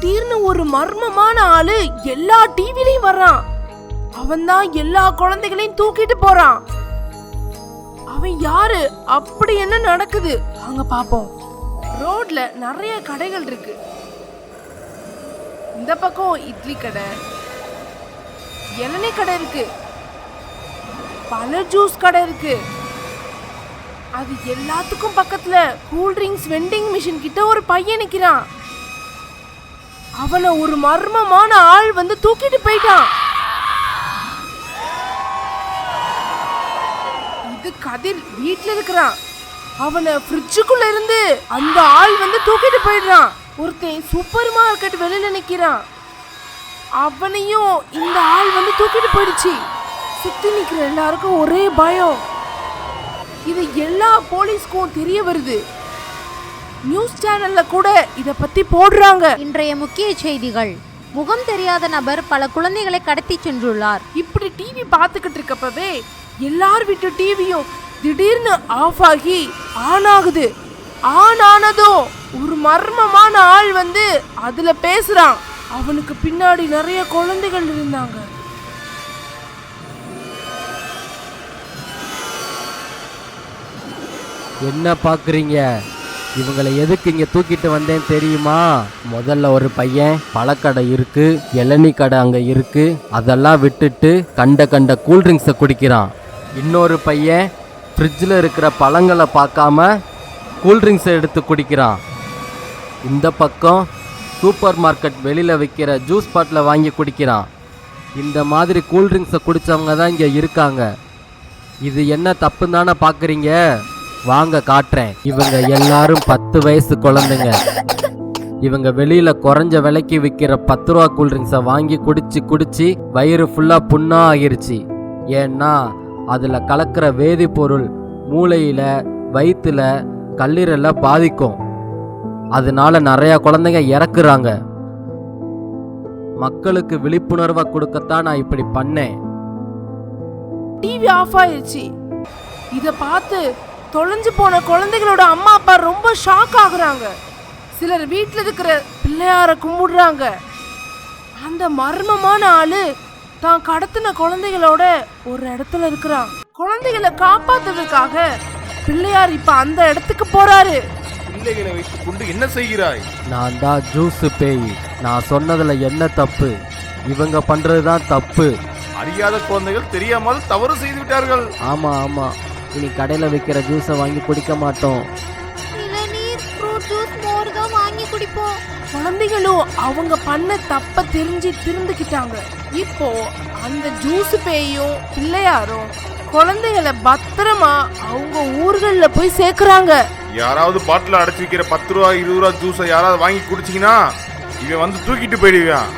திடீர்னு ஒரு மர்மமான ஆளு எல்லா டிவிலையும் வர்றான். அவன் தான் எல்லா குழந்தைகளையும் தூக்கிட்டு போறான். அவன் யாரு? அப்படி என்ன நடக்குது? வாங்க பாப்போம். ரோட்ல நிறைய கடைகள் இருக்கு. இந்த பக்கம் இட்லி கடை. இளநீ கடை இருக்கு. பல ஜூஸ் கடை இருக்கு. அது எல்லாத்துக்கும் பக்கத்துல கூல் ட்ரிங்க்ஸ் வெண்டிங் மிஷின் கிட்ட ஒரு பையன் நிக்கிறான். அவனை ஒரு மர்மமான ஆள் வந்து தூக்கிட்டு போயிட்டான். இது கதிர் வீட்டில் இருக்கிறான். அவனை ஃப்ரிட்ஜுக்குள்ள இருந்து அந்த ஆள் வந்து தூக்கிட்டு போயிடுறான். ஒருத்தன் சூப்பர் மார்க்கெட் வெளியில நிக்கிறான். அவனையும் இந்த ஆள் வந்து தூக்கிட்டு போயிடுச்சு. சுத்தி நிக்கிற எல்லாருக்கும் ஒரே பயம். இது எல்லா போலீஸ்க்கும் தெரிய வருது. நியூஸ் சேனல்ல கூட இத பத்தி போடுறாங்க. இன்றைய முக்கிய செய்திகள். முகம் தெரியாத நபர் பல குழந்தைகளை கடத்தி சென்றுள்ளார். இப்படி டிவி பார்த்துக்கிட்டு இருக்கப்பவே எல்லார் வீட்டு டிவியும் திடீர்னு ஆஃப் ஆகி ஆன் ஆகுது. ஆன் ஆனதும் ஒரு மர்மமான ஆள் வந்து அதுல பேசுறான். அவனுக்கு பின்னாடி நிறைய குழந்தைகள் இருந்தாங்க. என்ன பார்க்குறீங்க? இவங்களை எதுக்கு இங்கே தூக்கிட்டு வந்தேன் தெரியுமா? முதல்ல ஒரு பையன் பழக்கடை இருக்கு இளநீ கடை அங்கே இருக்கு அதெல்லாம் விட்டுட்டு கண்ட கண்ட கூல்ட்ரிங்க்ஸை குடிக்கிறான். இன்னொரு பையன் ஃப்ரிட்ஜில் இருக்கிற பழங்களை பார்க்காம கூல்ட்ரிங்க்ஸை எடுத்து குடிக்கிறான். இந்த பக்கம் சூப்பர் மார்க்கெட் வெளியில் விற்கிற ஜூஸ் பாட்டில் வாங்கி குடிக்கிறான். இந்த மாதிரி கூல்ட்ரிங்க்ஸை குடித்தவங்க தான் இங்கே இருக்காங்க. இது என்ன தப்புன்னு தானே பார்க்குறீங்க வாங்க காட்டுறேன். இவங்க எல்லாரும் பத்து வயசு குழந்தைங்க. இவங்க வெளியில குறைஞ்ச விலைக்கு விற்கிற பத்து ரூபா கூல்ட்ரிங்ஸை வாங்கி குடிச்சு குடிச்சு வயிறு ஃபுல்லா புண்ணா ஆகிருச்சு ஏன்னா அதுல கலக்கிற வேதிப்பொருள் மூளையில வயிற்றுல கல்லீரலை பாதிக்கும். அதனால நிறைய குழந்தைங்க இறக்குறாங்க. மக்களுக்கு விழிப்புணர்வை கொடுக்கத்தான் நான் இப்படி பண்ணேன். டிவி ஆஃப் ஆயிடுச்சு இதை பார்த்து தொலைஞ்சு போன குழந்தைகளோட அம்மா அப்பா ரொம்ப ஷாக் ஆகுறாங்க. சிலர் வீட்டில் இருக்கிற பிள்ளையார கும்பிடுறாங்க. அந்த மர்மமான ஆளு தான் கடத்தின குழந்தைகளோட ஒரு இடத்துல இருக்கிறான். குழந்தைகளை காப்பாத்துறதுக்காக பிள்ளையார் இப்ப அந்த இடத்துக்கு போறாரு. பிள்ளைகளை வைத்துக் கொண்டு என்ன செய்கிறாய்? நான் தான் ஜூஸ் பேய். நான் சொன்னதுல என்ன தப்பு? இவங்க பண்றது தான் தப்பு. அறியாத குழந்தைகள் தெரியாமல் தவறு செய்து விட்டார்கள். ஆமா ஆமா. இனி கடையில விற்கிற ஜூஸை வாங்கி குடிக்க மாட்டோம். இளநீர் ஃப்ரூட் ஜூஸ் மோர் தான் வாங்கி குடிப்போம். குழந்தைகளும் அவங்க பண்ண தப்ப தெரிஞ்சு திருந்துக்கிட்டாங்க. இப்போ அந்த ஜூஸ் பேயும் பிள்ளையாரும் குழந்தைகளை பத்திரமா அவங்க ஊர்கள்ல போய் சேர்க்கறாங்க. யாராவது பாட்டில் அடைச்சு வைக்கிற பத்து ரூபா இருபது ரூபா ஜூஸை யாராவது வாங்கி குடிச்சீங்கன்னா இவன் வந்து தூக்கிட்டு போயிடுவான்.